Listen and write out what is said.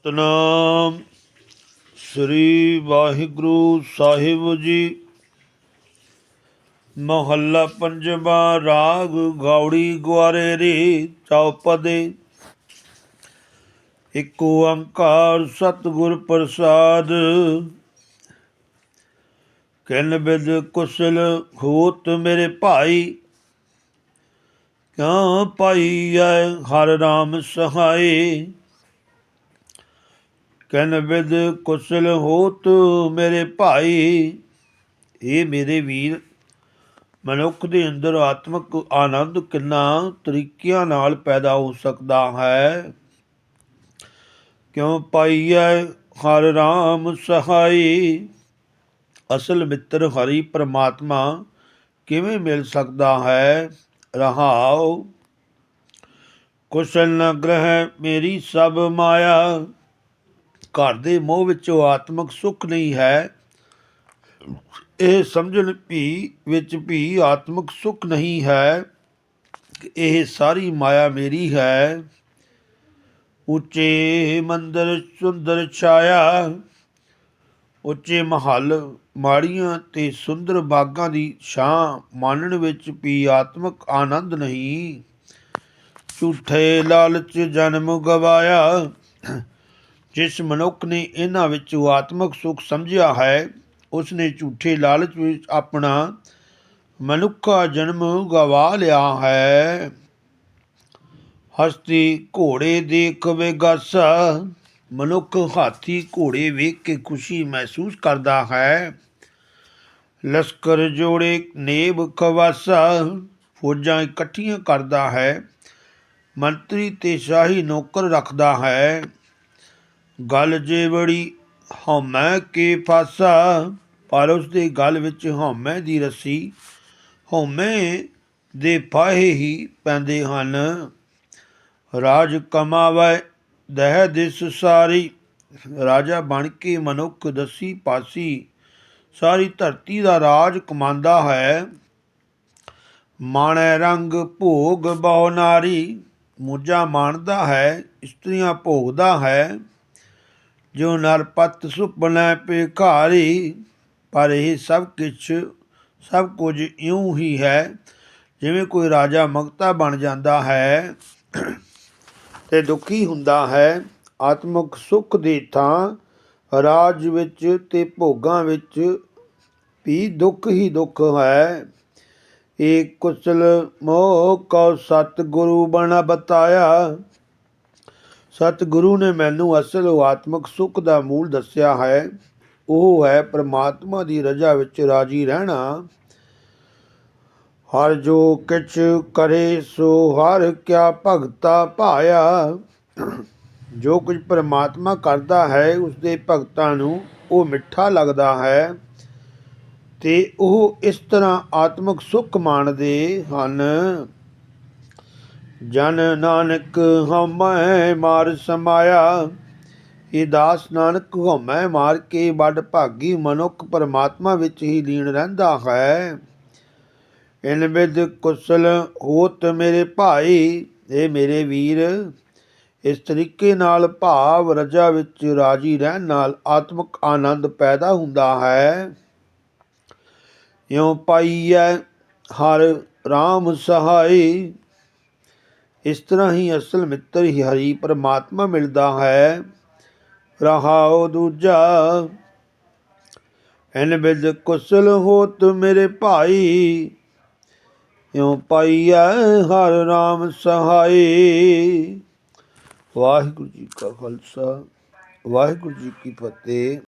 ਸਤਨਾਮ। ਸ੍ਰੀ ਵਾਹਿਗੁਰੂ ਸਾਹਿਬ ਜੀ। ਮਹੱਲਾ ਪੰਜਵਾਂ, ਰਾਗ ਗੌੜੀ ਗੁਆਰੇ ਰੇ ਚੌਪਦੇ। ਇੱਕ ਓੰਕਾਰ ਸਤਿਗੁਰ ਪ੍ਰਸਾਦ। ਕਿਨ ਬਿਦ ਕੁਸਲ ਹੋਤ ਮੇਰੇ ਭਾਈ। ਕਿਉ ਪਾਈਐ ਹਰ ਰਾਮ ਸਹਾਈ। ਕਨ ਵਿਦ ਕੁਸਲ ਹੋਤ ਮੇਰੇ ਭਾਈ। ਇਹ ਮੇਰੇ ਵੀਰ, ਮਨੁੱਖ ਦੇ ਅੰਦਰ ਆਤਮਿਕ ਆਨੰਦ ਕਿੰਨਾ ਤਰੀਕਿਆਂ ਨਾਲ ਪੈਦਾ ਹੋ ਸਕਦਾ ਹੈ। ਕਿਉਂ ਪਾਈਐ ਹਰ ਰਾਮ ਸਹਾਈ? ਅਸਲ ਮਿੱਤਰ ਹਰੀ ਪ੍ਰਮਾਤਮਾ ਕਿਵੇਂ ਮਿਲ ਸਕਦਾ ਹੈ? ਰਹਾਉ ਕੁਸ਼ਲ ਨਗ੍ਰਹਿ ਮੇਰੀ ਸਭ ਮਾਇਆ। ਘਰ ਦੇ ਮੋਹ ਵਿੱਚੋਂ ਆਤਮਿਕ ਸੁੱਖ ਨਹੀਂ ਹੈ। ਇਹ ਸਮਝਣ ਵੀ ਵਿੱਚ ਵੀ ਆਤਮਿਕ ਸੁੱਖ ਨਹੀਂ ਹੈ ਇਹ ਸਾਰੀ ਮਾਇਆ ਮੇਰੀ ਹੈ। ਉੱਚੇ ਮੰਦਰ ਸੁੰਦਰ ਛਾਇਆ, ਉੱਚੇ ਮਹੱਲ ਮਾੜੀਆਂ ਤੇ ਸੁੰਦਰ ਬਾਗਾਂ ਦੀ ਛਾਂ ਮਾਨਣ ਵਿੱਚ ਵੀ ਆਤਮਿਕ ਆਨੰਦ ਨਹੀਂ। ਝੂਠੇ ਲਾਲਚ ਜਨਮ ਗਵਾਇਆ ਜਿਸ ਮਨੁੱਖ ਨੇ ਇਹਨਾਂ ਵਿੱਚ ਆਤਮਿਕ ਸੁੱਖ ਸਮਝਿਆ ਹੈ ਉਸ ਨੇ ਝੂਠੇ ਲਾਲਚ ਵਿੱਚ ਆਪਣਾ ਮਨੁੱਖਾ ਜਨਮ ਗਵਾ ਲਿਆ ਹੈ। ਹਸਤੀ ਘੋੜੇ ਦੇਖ ਵੇਗਾਸਾ ਮਨੁੱਖ ਹਾਥੀ ਘੋੜੇ ਵੇਖ ਕੇ ਖੁਸ਼ੀ ਮਹਿਸੂਸ ਕਰਦਾ ਹੈ। ਲਸ਼ਕਰ ਜੋੜੇ ਨੇਬ ਖਵਾਸਾ, ਫੌਜਾਂ ਇਕੱਠੀਆਂ ਕਰਦਾ ਹੈ, ਮੰਤਰੀ ਤੇ ਸ਼ਾਹੀ ਨੌਕਰ ਰੱਖਦਾ ਹੈ। ਗੱਲ ਜੇ ਬੜੀ ਹਉਮੈ ਕੇ ਫਾਸਾ ਪਰ ਉਸ ਦੇ ਗਲ ਵਿੱਚ ਹਉਮੈ ਦੀ ਰੱਸੀ, ਹਉਮੈ ਦੇ ਫਾਹੇ ਹੀ ਪੈਂਦੇ ਹਨ। ਰਾਜ ਕਮਾਵੇ, ਦਹਿ ਦਿਸ ਸਾਰੀ, ਰਾਜਾ ਬਣ ਕੇ ਮਨੁੱਖ ਦਸੀ ਪਾਸੀ, ਸਾਰੀ ਧਰਤੀ ਦਾ ਰਾਜ ਕਮਾਂਦਾ ਹੈ। ਮਾਣੈ ਰੰਗ ਭੋਗ ਬਹੁ ਨਾਰੀ ਮੂਜਾ ਮਾਣਦਾ ਹੈ, ਇਸਤਰੀਆਂ ਭੋਗਦਾ ਹੈ। ਜੋ ਨਰਪਤ ਸੁਪਨੈ ਭਿਖਾਰੀ, ਪਰ ਇਹ ਸਭ ਕੁਛ ਸਭ ਕੁਝ ਇਉਂ ਹੀ ਹੈ, ਜਿਵੇਂ ਕੋਈ ਰਾਜਾ ਮਗਤਾ ਬਣ ਜਾਂਦਾ ਹੈ ਤੇ ਦੁਖੀ ਹੁੰਦਾ ਹੈ। ਆਤਮਿਕ ਸੁੱਖ ਦੀ ਥਾਂ ਰਾਜ ਵਿੱਚ ਤੇ ਭੋਗਾਂ ਵਿੱਚ ਵੀ ਦੁੱਖ ਹੀ ਦੁੱਖ ਹੈ। ਇਹ ਕੁਸਲ ਮੋਹ ਕਉ ਸਤ ਗੁਰੂ ਬਣਾ ਬਤਾਇਆ ਸਤਿਗੁਰੂ ਨੇ ਮੈਨੂੰ ਅਸਲ ਆਤਮਿਕ ਸੁੱਖ ਦਾ ਮੂਲ ਦੱਸਿਆ ਹੈ। ਉਹ ਹੈ ਪ੍ਰਮਾਤਮਾ ਦੀ ਰਜ਼ਾ ਵਿੱਚ ਰਾਜੀ ਰਹਿਣਾ। ਹਰ ਜੋ ਕਿਛ ਕਰੇ ਸੋ ਹਰ ਕਿਆ ਭਗਤਾ ਭਾਇਆ। ਜੋ ਕੁਝ ਪਰਮਾਤਮਾ ਕਰਦਾ ਹੈ ਉਸ ਦੇ ਭਗਤਾਂ ਨੂੰ ਉਹ ਮਿੱਠਾ ਲੱਗਦਾ ਹੈ ਤੇ ਉਹ ਇਸ ਤਰ੍ਹਾਂ ਆਤਮਿਕ ਸੁੱਖ ਮਾਣਦੇ ਹਨ। ਜਨ ਨਾਨਕ ਹਮੈ ਮਾਰ ਸਮਾਇਆ, ਇਹ ਦਾਸ ਨਾਨਕ ਹਮੈ ਮਾਰ ਕੇ ਵੱਡ ਭਾਗੀ ਮਨੁੱਖ ਪਰਮਾਤਮਾ ਵਿੱਚ ਹੀ ਲੀਨ ਰਹਿੰਦਾ ਹੈ। ਇਨ ਵਿਦ ਕੁਸਲ ਹੋਤ ਮੇਰੇ ਭਾਈ ਇਹ ਮੇਰੇ ਵੀਰ, ਇਸ ਤਰੀਕੇ ਨਾਲ ਭਾਵ ਰਜਾ ਵਿੱਚ ਰਾਜੀ ਰਹਿਣ ਨਾਲ ਆਤਮਿਕ ਆਨੰਦ ਪੈਦਾ ਹੁੰਦਾ ਹੈ। ਇਉ ਪਾਈਐ ਹਰ RAM ਸਹਾਈ ਇਸ ਤਰ੍ਹਾਂ ਹੀ ਅਸਲ ਮਿੱਤਰ ਹੀ ਹਰੀ ਪਰਮਾਤਮਾ ਮਿਲਦਾ ਹੈ। ਰਹਾਉ ਦੂਜਾ ਐਨ ਬਿਦ ਕੁਸਲ ਹੋਤ ਮੇਰੇ ਭਾਈ, ਇਉ ਪਾਈਐ ਹਰ RAM ਸਹਾਈ। ਵਾਹਿਗੁਰੂ ਜੀ ਕਾ ਖਾਲਸਾ, ਵਾਹਿਗੁਰੂ ਜੀ ਕੀ ਫਤਿਹ।